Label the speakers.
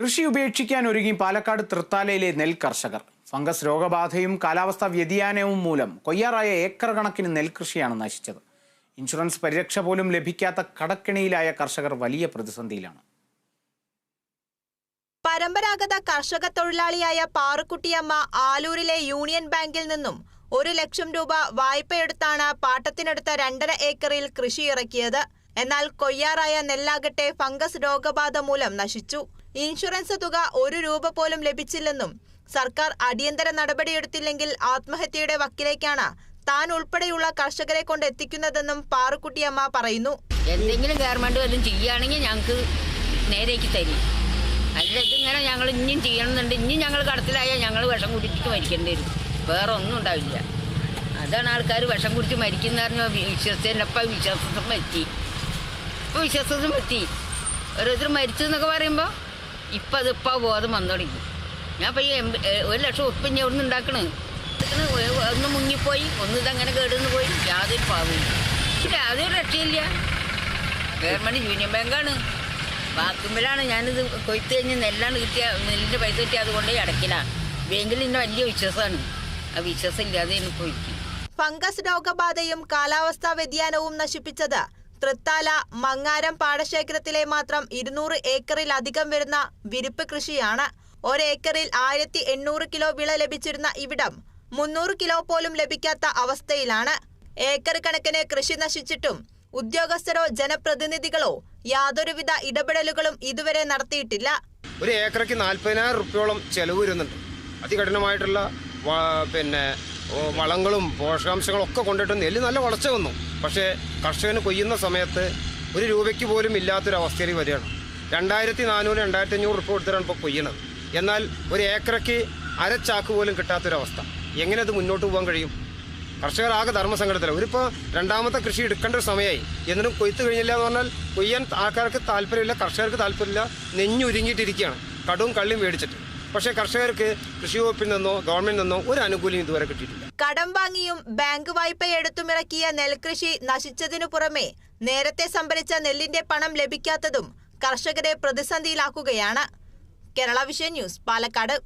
Speaker 1: കൃഷി ഉപേക്ഷിക്കാൻ ഒരുങ്ങി പാലക്കാട് തൃത്താലയിലെ നെൽ കർഷകർ. ഫംഗസ് രോഗബാധയും കാലാവസ്ഥാ വ്യതിയാനവും മൂലം കൊയ്യാറായ ഏക്കർ കണക്കിന് നെൽകൃഷിയാണ് നശിച്ചത്. ഇൻഷുറൻസ് പരിരക്ഷ പോലും ലഭിക്കാത്ത കടക്കിണിയിലായ കർഷകർ വലിയ പ്രതിസന്ധിയിലാണ്.
Speaker 2: പരമ്പരാഗത കർഷക തൊഴിലാളിയായ പാറുക്കുട്ടിയമ്മ ആലൂരിലെ യൂണിയൻ ബാങ്കിൽ നിന്നും ഒരു ലക്ഷം രൂപ വായ്പയെടുത്താണ് പാട്ടത്തിനടുത്ത രണ്ടര ഏക്കറിൽ കൃഷി ഇറക്കിയത്. എന്നാൽ കൊയ്യാറായ നെല്ലാകട്ടെ ഫംഗസ് രോഗബാധ മൂലം നശിച്ചു. ഇൻഷുറൻസ് തുക ഒരു രൂപ പോലും ലഭിച്ചില്ലെന്നും സർക്കാർ അടിയന്തര നടപടിയെടുത്തില്ലെങ്കിൽ ആത്മഹത്യയുടെ വക്കിലേക്കാണ് താൻ ഉൾപ്പെടെയുള്ള കർഷകരെ കൊണ്ട് എത്തിക്കുന്നതെന്നും പാറുക്കുട്ടിയമ്മ പറയുന്നു.
Speaker 3: എന്തെങ്കിലും ഗവൺമെന്റ് വല്ലതും ചെയ്യുകയാണെങ്കിൽ ഞങ്ങൾക്ക് നേരേക്ക് തരും. അല്ല ഇതിങ്ങനെ ഞങ്ങൾ ഇനിയും ചെയ്യണമെന്നുണ്ട് ഇനിയും ഞങ്ങൾ കടത്തിലായാൽ ഞങ്ങൾ വിഷം കുടിച്ചിട്ട് മരിക്കേണ്ടി വരും. വേറെ ഒന്നും ഉണ്ടാവില്ല. അതാണ് ആൾക്കാർ വിഷം കുടിച്ച് മരിക്കുന്ന പറഞ്ഞാൽ വിശ്വസിച്ചപ്പം വിശ്വാസം എത്തി. ഇപ്പോൾ വിശ്വാസത്തും പറ്റി ഓരോരുത്തർ മരിച്ചു എന്നൊക്കെ പറയുമ്പോൾ ഇപ്പം അതിപ്പോൾ ബോധം വന്നു തുടങ്ങി. ഞാൻ ഇപ്പോൾ ഈ ഒരു ലക്ഷം ഉപ്പ് ഞാൻ നിന്ന് ഉണ്ടാക്കണ്? ഒന്ന് മുങ്ങിപ്പോയി ഒന്ന് ഇതങ്ങനെ കേടുന്ന് പോയി. യാതൊരു പാവില്ല യാതൊരു രക്ഷയില്ല. ഗവൺമെന്റ് യൂണിയൻ ബാങ്കാണ്. ബാക്കുമ്പോഴാണ് ഞാനിത് കൊയ്ത്ത് കഴിഞ്ഞ് നെല്ലാണ് കിട്ടിയ നെല്ലിന്റെ പൈസ കിട്ടിയ അതുകൊണ്ട് അടക്കിലാണ് ബാങ്കിൽ നിന്ന് വലിയ വിശ്വാസമാണ് ആ വിശ്വാസം ഇല്ലാതെ എനിക്ക് കൊയ്ക്കും
Speaker 2: ഫംഗസ് രോഗബാധയും കാലാവസ്ഥാ വ്യതിയാനവും നശിപ്പിച്ചത് തൃത്താല മങ്ങാരം പാടശേഖരത്തിലെ മാത്രം ഇരുന്നൂറ് ഏക്കറിലധികം വരുന്ന വിരിപ്പ് കൃഷിയാണ്. ഒരേക്കറിൽ ആയിരത്തി എണ്ണൂറ് കിലോ വിള ലഭിച്ചിരുന്ന ഇവിടം മുന്നൂറ് കിലോ പോലും ലഭിക്കാത്ത അവസ്ഥയിലാണ്. ഏക്കർ കണക്കിന് കൃഷി നശിച്ചിട്ടും ഉദ്യോഗസ്ഥരോ ജനപ്രതിനിധികളോ യാതൊരുവിധ ഇടപെടലുകളും ഇതുവരെ നടത്തിയിട്ടില്ല.
Speaker 4: ഒരു ഏക്കറയ്ക്ക് നാൽപ്പതിനായിരം റുപ്യോളം ചെലവ് വരുന്നുണ്ട്. അതികഠിനമായിട്ടുള്ള പിന്നെ വളങ്ങളും പോഷകാംശങ്ങളും ഒക്കെ കൊണ്ടിട്ട് നെല്ല് നല്ല വളർച്ച വന്നു. പക്ഷേ കർഷകന് കൊയ്യുന്ന സമയത്ത് ഒരു രൂപയ്ക്ക് പോലും ഇല്ലാത്തൊരവസ്ഥയിൽ വരികയാണ്. രണ്ടായിരത്തി നാനൂറ് രണ്ടായിരത്തി അഞ്ഞൂറ് റുപ്യ കൊടുത്തിട്ടാണ് ഇപ്പോൾ കൊയ്യണത്. എന്നാൽ ഒരു ഏക്കറയ്ക്ക് അരച്ചാക്ക് പോലും കിട്ടാത്തൊരവസ്ഥ. എങ്ങനെ അത് മുന്നോട്ട് പോകാൻ കഴിയും? കർഷകർ ആകെ ധർമ്മസങ്കടത്തില. ഒരിപ്പോൾ രണ്ടാമത്തെ കൃഷി എടുക്കേണ്ട ഒരു സമയമായി എന്നിട്ടും കൊയ്ത്ത് കഴിഞ്ഞില്ല എന്ന് പറഞ്ഞാൽ കൊയ്യാൻ ആൾക്കാർക്ക് താല്പര്യമില്ല കർഷകർക്ക് താല്പര്യമില്ല നെഞ്ഞുരുങ്ങിയിട്ടിരിക്കുകയാണ്. കടവും കള്ളിയും മേടിച്ചിട്ട്. പക്ഷേ കർഷകർക്ക് കൃഷി വകുപ്പിൽ നിന്നോ ഗവൺമെന്റിൽ നിന്നോ ഒരു ആനുകൂല്യം ഇതുവരെ കിട്ടിയിട്ടില്ല.
Speaker 2: കടം വാങ്ങിയും ബാങ്ക് വായ്പയെടുത്തുമിറക്കിയ നെൽകൃഷി നശിച്ചതിനു പുറമെ നേരത്തെ സംഭരിച്ച നെല്ലിന്റെ പണം ലഭിക്കാത്തതും കർഷകരെ പ്രതിസന്ധിയിലാക്കുകയാണ്. Kerala vision news Palakkad.